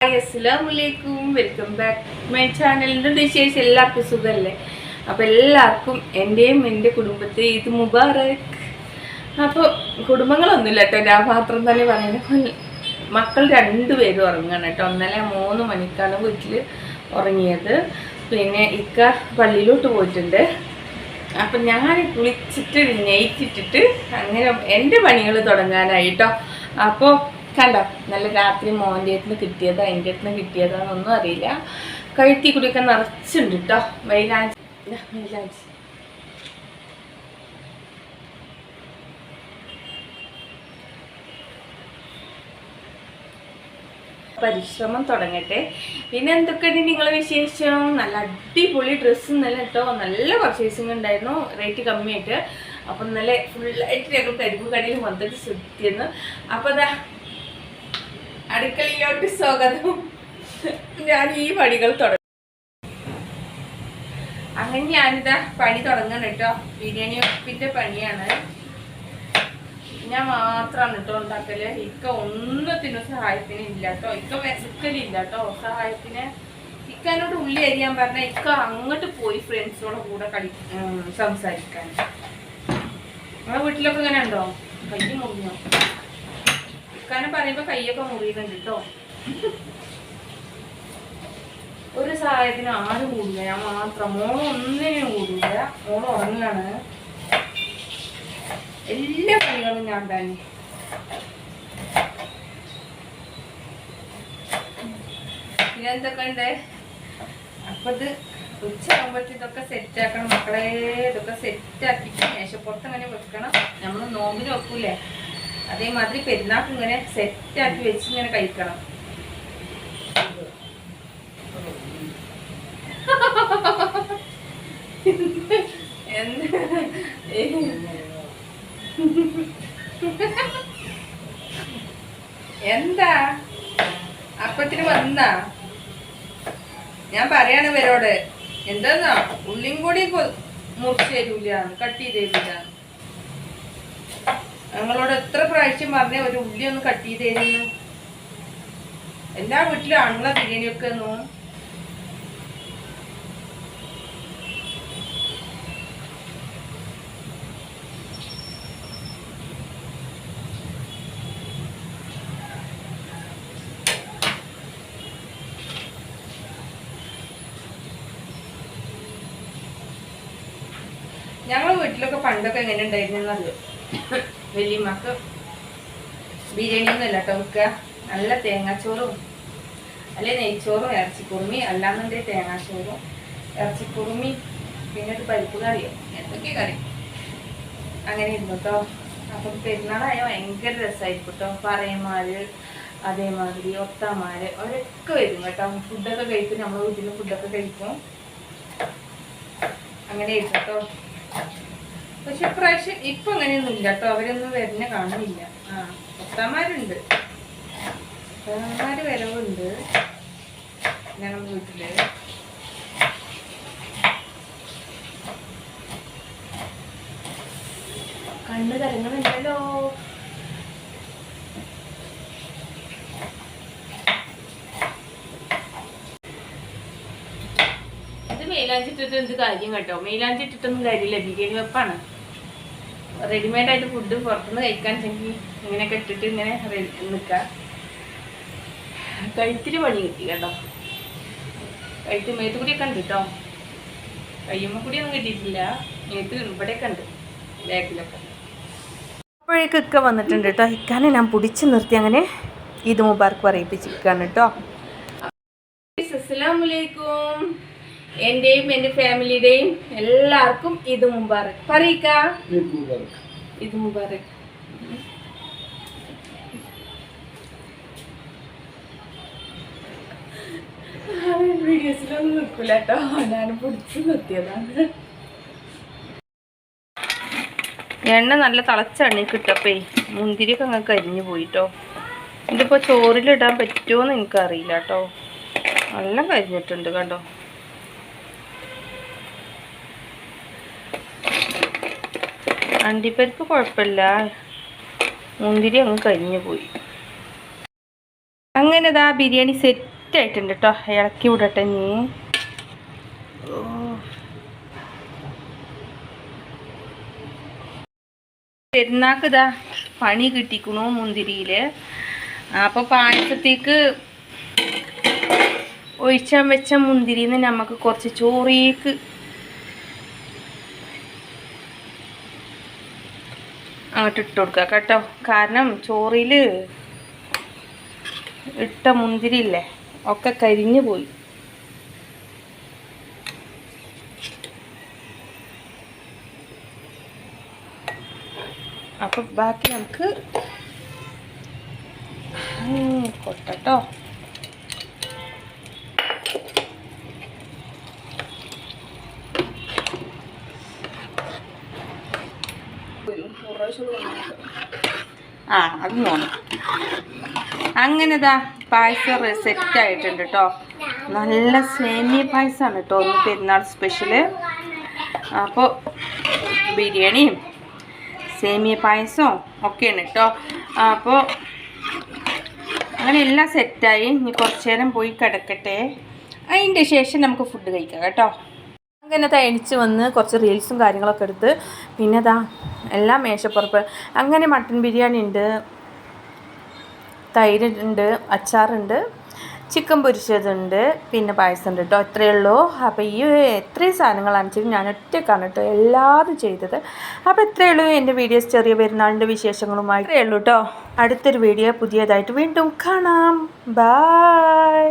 Hi welcome back my ചാനലിന്റെ വിശേഷം എല്ലാവർക്കും സുഖമല്ലേ അപ്പോൾ എല്ലാവർക്കും എന്റെയും എന്റെ കുടുംബത്തെ ഇത് മുബാറക്. അപ്പോൾ കുടുംബങ്ങളൊന്നുമില്ല കേട്ടോ. ഞാൻ മാത്രം തന്നെ പറയുന്നത് മക്കൾ രണ്ടുപേരും ഉറങ്ങണം കേട്ടോ. ഒന്നര മൂന്ന് മണിക്കാണ് വീട്ടിൽ ഉറങ്ങിയത്. പിന്നെ ഇക്ക പള്ളിയിലോട്ട് പോയിട്ടുണ്ട്. അപ്പം ഞാൻ കുളിച്ചിട്ട് നെയ്റ്റിട്ടിട്ട് അങ്ങനെ എന്റെ പണികൾ തുടങ്ങാനായിട്ടോ അപ്പോൾ കണ്ടോ? നല്ല രാത്രി മോന്റെ അടുത്ത് കിട്ടിയതാ എന്റെ അടുത്ത് കിട്ടിയതാന്നൊന്നും അറിയില്ല. കഴുത്തി കൂടിയൊക്കെ നിറച്ചുണ്ട് കേട്ടോ മൈലാഞ്ചി. മൈലാഞ്ചി. പരിശ്രമം തുടങ്ങട്ടെ. പിന്നെ എന്തൊക്കെയാണ് നിങ്ങളെ വിശേഷം? നല്ല അടിപൊളി ഡ്രസ്സ് ഇന്നലെ കേട്ടോ നല്ല പർച്ചേസിങ് ഉണ്ടായിരുന്നു. റേറ്റ് കമ്മിയായിട്ട്. അപ്പം ഇന്നലെ ഫുള്ളായിട്ട് ഞങ്ങൾ കരിമ്പ് കടയിൽ മൊത്തത്തിൽ ശ്രദ്ധിക്കുന്നു അപ്പോൾ അതാ അടുക്കളയിലോട്ട് സ്വാഗതം. ഞാൻ ഈ പണികൾ തുടങ്ങി. അങ്ങനെ ഞാനിതാ പണി തുടങ്ങണം കേട്ടോ. ബിരിയാണി ഉപ്പിന്റെ പണിയാണ്. ഞാൻ മാത്രമാണ് കേട്ടോ ഉണ്ടാക്കൽ. ഇക്ക ഒന്നത്തിനും സഹായത്തിന് ഇല്ല കേട്ടോ. ഇക്ക വിശക്കലില്ല കേട്ടോ. സഹായത്തിന് ഇക്കാനോട് ഉള്ളി അരിയാൻ പറഞ്ഞ ഇക്ക അങ്ങോട്ട് പോയി ഫ്രണ്ട്സോടെ കൂടെ കളി സംസാരിക്കാൻ. നിങ്ങളെ വീട്ടിലൊക്കെ ഇങ്ങനെ ഉണ്ടോ? കൈ മുറിഞ്ഞോ? ഇക്കാനെ പറയുമ്പോ കൈയൊക്കെ മുറിയുന്നുണ്ട് കേട്ടോ ഒരു സഹായത്തിന് ആരും കൂടില്ല. ഞാൻ മാത്രം. മോൾ ഒന്നിനും കൂടില്ല മോൾ ഉറങ്ങാണ്. എല്ലാ പണികളും ഞാൻ തന്നെ. പിന്നെ എന്തൊക്കെ ഉണ്ട്? അപ്പൊ ഇത് ഉച്ചയാകുമ്പോഴത്തെ ഇതൊക്കെ സെറ്റ് ആക്കണം. മക്കളെ ഇതൊക്കെ സെറ്റ് ആക്കിയിട്ട് മേശപ്പുറത്ത് അങ്ങനെ വെക്കണം. നമ്മൾ നോമ്പിന് വെക്കൂലേ? അതേമാതിരി പെരുന്നാൾക്ക് ഇങ്ങനെ സെറ്റ് ആക്കി വെച്ച് ഇങ്ങനെ കഴിക്കണം. എന്ത്? അപ്പത്തിന് വന്നാ? ഞാൻ പറയാണ് ഇവരോട്. എന്താന്നാ? ഉള്ളിയും കൂടി മുറിച്ച് തരൂല കട്ട് ചെയ്ത് തരൂല. ഞങ്ങളോട് എത്ര പ്രാവശ്യം പറഞ്ഞ ഒരു ഉള്ളി ഒന്ന് കട്ട് ചെയ്ത് തരുന്നു എല്ലാ വീട്ടിലും ആണുങ്ങളെ ബിരിയാണിയൊക്കെ ഒന്നു ഞങ്ങളെ വീട്ടിലൊക്കെ പണ്ടൊക്കെ എങ്ങനെ ഉണ്ടായിരുന്നു അറിയോ? വലിയമ്മക്ക് ബിരിയാണി ഒന്നും അല്ല കേട്ടോ വെക്കുക. നല്ല തേങ്ങാച്ചോറും അല്ലെ നെയ്ച്ചോറും ഇറച്ചിക്കുറുമി അല്ലാന്നുണ്ടെങ്കിൽ തേങ്ങാച്ചോറും ഇറച്ചിക്കുറുമി പിന്നെ ഒരു പരിപ്പ് കറിയോ? എന്തൊക്കെ കറി? അങ്ങനെ ഇരുന്നു കേട്ടോ. അപ്പം പെരുന്നാളായ ഭയങ്കര രസമായിരിക്കും കേട്ടോ. പറയന്മാര് അതേമാതിരി ഒത്തമാര് അവരൊക്കെ വരും കേട്ടോ. ഫുഡൊക്കെ കഴിക്കും. നമ്മുടെ വീട്ടിൽ ഫുഡൊക്കെ കഴിക്കും. അങ്ങനെ ആയിരിക്കും കേട്ടോ. പക്ഷെ ഇപ്രാവശ്യം ഇപ്പൊ അങ്ങനെയൊന്നും ഇല്ല കേട്ടോ. അവരൊന്നും വരുന്ന കാണുന്നില്ല. ആ ഭർത്താമാരുണ്ട് ഭർത്താമാര് വരവുണ്ട്. ഞങ്ങളുടെ വീട്ടിൽ. കണ്ണ് കരങ്ങുന്നുണ്ടല്ലോ ഇത് എന്ത് കാര്യം കേട്ടോ? മെയിലാഞ്ചി ഇട്ടിട്ടൊന്നും കാര്യമില്ല. ബിരിയാണി വെപ്പാണ്. റെഡിമെയ്ഡ് ആയിട്ട് ഫുഡ് പുറത്തുനിന്ന് കഴിക്കാൻ ചെങ്കിൽ ഇങ്ങനെയൊക്കെ ഇട്ടിട്ട് ഇങ്ങനെ നിൽക്കുക കഴുത്തിൽ പണി കിട്ടി കേട്ടോ. കഴുത്ത് മേത്ത് കൂടിയൊക്കെ ഉണ്ട് കേട്ടോ കയ്യുമ്മ കൂടിയൊന്നും കിട്ടിയിട്ടില്ല. മേത്ത് ഇവിടെയൊക്കെ ഉണ്ട്. ബാക്കിലൊക്കെ. അപ്പോഴേക്കൊക്കെ വന്നിട്ടുണ്ട് കേട്ടോ ഇക്കാനെ ഞാൻ പിടിച്ച് നിർത്തി അങ്ങനെ ഈദ് മുബാർക്ക് പറയിപ്പിച്ചിരിക്കുകയാണ് കേട്ടോ അസ്സലാമലൈക്കും എന്റെയും എന്റെ ഫാമിലിയുടെയും എല്ലാവർക്കും ഇത് മുബാറക്. പറയിക്ക? ഇത് മുബാറക്. വീഡിയോസിലൊന്നും നിൽക്കില്ല കേട്ടോ. ഞാൻ പിടിച്ച് നിർത്തിയതാണ്. എണ്ണ നല്ല തിളച്ചെണ്ണി കിട്ടപ്പേ മുന്തിരിയൊക്കെ അങ്ങ് കരിഞ്ഞു പോയിട്ടോ. ഇതിപ്പോൾ ചോറിലിടാൻ പറ്റുമോന്ന് എനിക്കറിയില്ല കേട്ടോ. നല്ല കരിഞ്ഞിട്ടുണ്ട് കണ്ടോ. അണ്ടിപ്പരിപ്പ് കുഴപ്പമില്ല. മുന്തിരി അങ്ങ് കരിഞ്ഞു പോയി. അങ്ങനെ ഇതാ ബിരിയാണി സെറ്റ് ആയിട്ടുണ്ട് കേട്ടോ ഇളക്കി വിടട്ടെ നീ പെരുന്നാക്ക് ഇതാ പണി കിട്ടിക്കണു മുന്തിരിയിൽ. അപ്പൊ പായസത്തേക്ക് ഒഴിച്ചാൻ വെച്ച മുന്തിരിന്ന് നമുക്ക് കുറച്ച് ചോറിയേക്ക് അങ്ങോട്ട് ഇട്ട് കൊടുക്കുക കേട്ടോ. കാരണം ചോറിൽ ഇട്ട മുന്തിരി ഇല്ലേ ഒക്കെ കരിഞ്ഞു പോയി. അപ്പൊ ബാക്കി നമുക്ക് കൊട്ടട്ടോ. ആ അത് തോന്നും അങ്ങനെതാ പായസം സെറ്റ് ആയിട്ടുണ്ട് കേട്ടോ നല്ല സേമിയ പായസമാണ് കേട്ടോ ഒന്ന് പെരുന്നാൾ സ്പെഷ്യൽ അപ്പോൾ ബിരിയാണിയും സേമിയ പായസവും ഒക്കെയാണ് കേട്ടോ അപ്പോൾ അങ്ങനെ എല്ലാം സെറ്റായി ഇനി കുറച്ചു നേരം പോയി കിടക്കട്ടെ. അതിന്റെ ശേഷം നമുക്ക് ഫുഡ് കഴിക്കാം കേട്ടോ. അങ്ങനെ തയ്ച്ച് വന്ന് കുറച്ച് റീൽസും കാര്യങ്ങളൊക്കെ എടുത്ത് പിന്നെ ദാ എല്ലാം മേശപ്പുറപ്പ് അങ്ങനെ മട്ടൻ ബിരിയാണി ഉണ്ട് തൈര് ഉണ്ട് അച്ചാറുണ്ട് ചിക്കൻ പൊരിച്ചതുണ്ട് പിന്നെ പായസം ഉണ്ട് കേട്ടോ. ഇത്രയേ ഉള്ളൂ. അപ്പോൾ ഈ എത്രയും സാധനങ്ങളാണ് വെച്ചാൽ ഞാൻ ഒറ്റക്കാണ് കേട്ടോ എല്ലാതും ചെയ്തത്. അപ്പോൾ ഇത്രയേ ഉള്ളൂ എന്റെ വീഡിയോസ്. ചെറിയ പെരുന്നാളിന്റെ വിശേഷങ്ങളുമായി ഇത്രയേ ഉള്ളൂ കേട്ടോ. അടുത്തൊരു വീഡിയോ പുതിയതായിട്ട് വീണ്ടും കാണാം. ബായ്